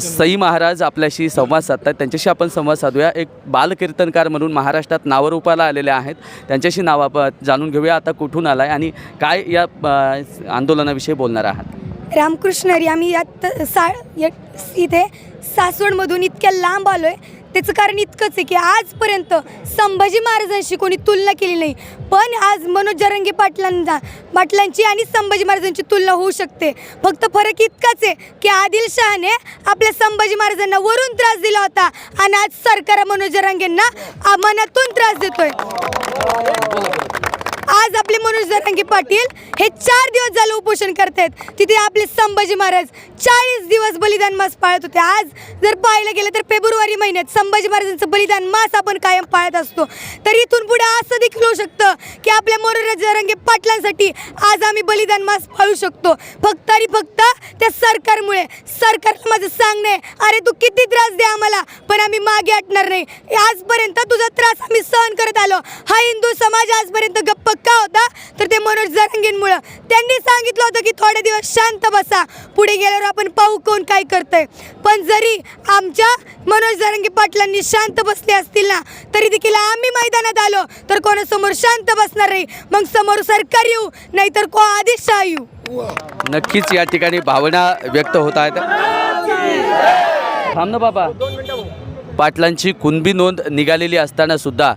सई महाराज आपल्याशी संवाद साधतात त्यांच्याशी आपण संवाद साधूया. एक बालकीर्तनकार म्हणून महाराष्ट्रात नावरूपाला आलेले आहेत. त्यांच्याशी नाव जाणून घेऊया. आता कुठून आलाय आणि काय या आंदोलनाविषयी बोलणार आहात? रामकृष्ण हरी आम्ही यात सा या- इथे सासवडमधून इतक्या लांब आलो आहे त्याचं कारण इतकंच आहे की आजपर्यंत संभाजी महाराजांशी कोणी तुलना केली नाही. पण आज मनोज जरंगे पाटलांना पाटलांची आणि संभाजी महाराजांची तुलना होऊ शकते. फक्त फरक इतकाच आहे की आदिलशहाने आपल्या संभाजी महाराजांना वरून त्रास दिला होता आणि आज सरकार मनोज जरांगेंना मनातून त्रास देतोय. आज आपले मनोज जरांगे पाटील हे चार दिवस झालं उपोषण करतायत. तिथे आपले संभाजी महाराज चाळीस दिवस बलिदान मास पाळत होते. आज जर पाहायला गेलं तर फेब्रुवारी महिन्यात संभाजी महाराजांचं बलिदान मास आपण कायम पाळत असतो. तर इथून पुढे असं होऊ शकतं की आपल्या मनोज जरांगे पाटलांसाठी आज आम्ही बलिदान मास पाळू शकतो. फक्त आणि फक्त त्या सरकारमुळे. सरकारला माझं सांगणं आहे. अरे तू किती त्रास दे आम्हाला पण आम्ही मागे हटणार नाही. आजपर्यंत तुझा त्रास आम्ही सहन करत आलो. हा हिंदू समाज आजपर्यंत गप्प का होता? तर ते मनोज जरंगेंमुळं. त्यांनी सांगितलं होतं की थोडे दिवस शांत बसा. पुढे गेल्यावर आपण पाहू कोण काय करतंय. पण जरी आमच्या मनोज जरंगे पाटलांनी शांत बसले असतील ना तरी देखील आम्ही मैदानात आलो. तर कोणासमोर शांत बसणार नाही मग समोर सरकार येऊ नाहीतर को आदेश येऊ. नक्कीच या ठिकाणी भावना व्यक्त होत आहेत. थांब ना बाबा. पाटलांची कुणबी नोंद निघालेली असताना सुद्धा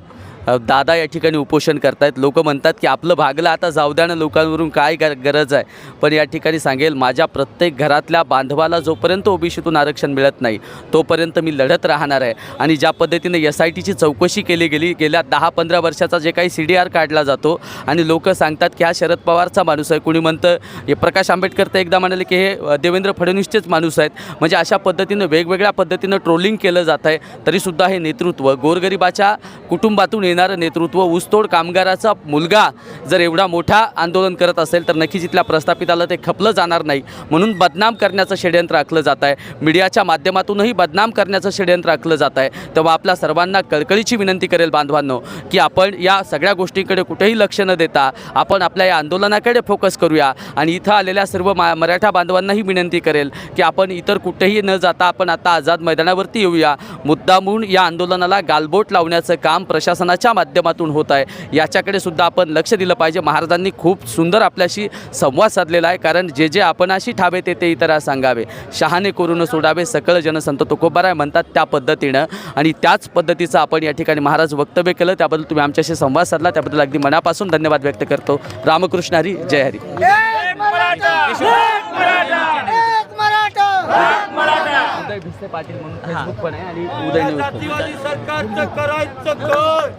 दादा या ठिकाणी उपोषण करतायत. लोक म्हणतात की आपलं भागलं आता जाऊ द्या ना लोकांवरून काय गरज आहे. पण या ठिकाणी सांगेल माझ्या प्रत्येक घरातल्या बांधवाला जोपर्यंत ओबीसीतून आरक्षण मिळत नाही तोपर्यंत मी लढत राहणार आहे. आणि ज्या पद्धतीने एस आय टीची चौकशी केली गेली गेल्या दहा पंधरा वर्षाचा जे काही सी डी आर काढला जातो आणि लोक सांगतात की हा शरद पवारचा माणूस आहे. कुणी म्हणतं हे प्रकाश आंबेडकर तर एकदा म्हणाले की हे देवेंद्र फडणवीसचेच माणूस आहेत. म्हणजे अशा पद्धतीनं वेगवेगळ्या पद्धतीनं ट्रोलिंग केलं जात आहे. तरीसुद्धा हे नेतृत्व गोरगरिबाच्या कुटुंबातून येणारं नेतृत्व ऊसतोड कामगाराचा मुलगा. जर एवढा मोठा आंदोलन करत असेल तर नक्कीच इथल्या प्रस्थापिताला ते खपलं जाणार नाही. म्हणून बदनाम करण्याचं षडयंत्र आखलं जात आहे. मीडियाच्या माध्यमातूनही बदनाम करण्याचं षडयंत्र आखलं जात आहे. तेव्हा आपल्या सर्वांना कळकळीची विनंती करेल बांधवांनो की आपण या सगळ्या गोष्टींकडे कुठेही लक्ष न देता आपण आपल्या या आंदोलनाकडे फोकस करूया. आणि इथं आलेल्या सर्व मा मराठा बांधवांनाही विनंती करेल की आपण इतर कुठेही न जाता आपण आता आझाद मैदानावरती येऊया. मुद्दामून या आंदोलनाला गालबोट लावण्याचं काम प्रशासनाच्या माध्यमातून होत आहे. याच्याकडे सुद्धा आपण लक्ष दिलं पाहिजे. महाराजांनी खूप सुंदर आपल्याशी संवाद साधलेला आहे. कारण जे जे आपणाशी ठावे ते ते इतरा सांगावे. शहाणे करून सोडावे. सकळ जनसंत तुकोबाराय म्हणतात त्या पद्धतीनं. आणि त्याच पद्धतीचं आपण या ठिकाणी महाराज वक्तव्य केलं. त्याबद्दल तुम्ही आमच्याशी संवाद साधला. त्याबद्दल अगदी मनापासून धन्यवाद व्यक्त करतो. रामकृष्ण हरी जय हरी. उदय भिसे पाटील म्हणून फेसबुक पण आहे आणि उदय न्यूज पण. जातीवादी सरकारचं करायचं कर.